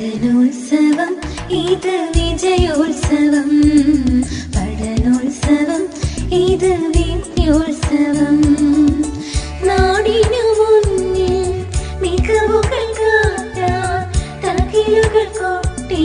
പഠനോത്സവം ഇത് വിജയോത്സവം. പഠനോത്സവം ഇത് വിദ്യോത്സവം നാടിനു മുന്നിൽ മികവുകൾ കാട്ടാൻ തകിലുകൾ കൊട്ടി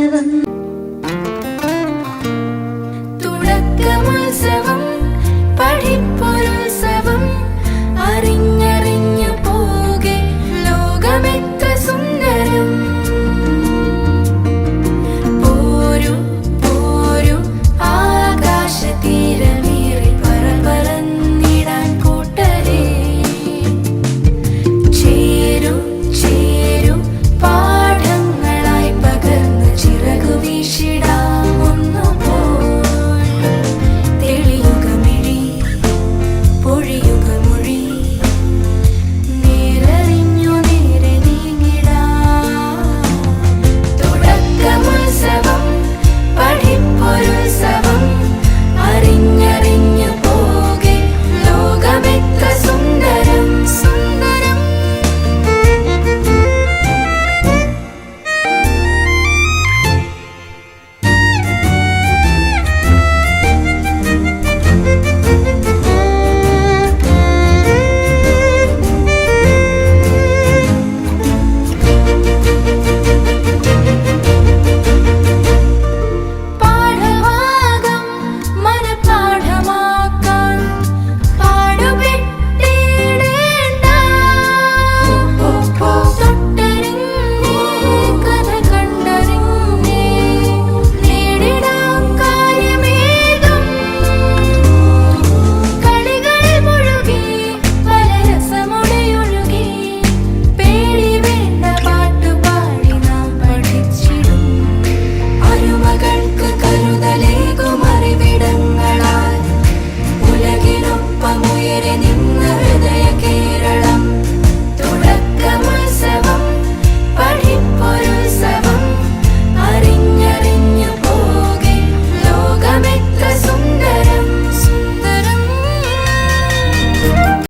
നിന്ന ഹൃദയ കേരള.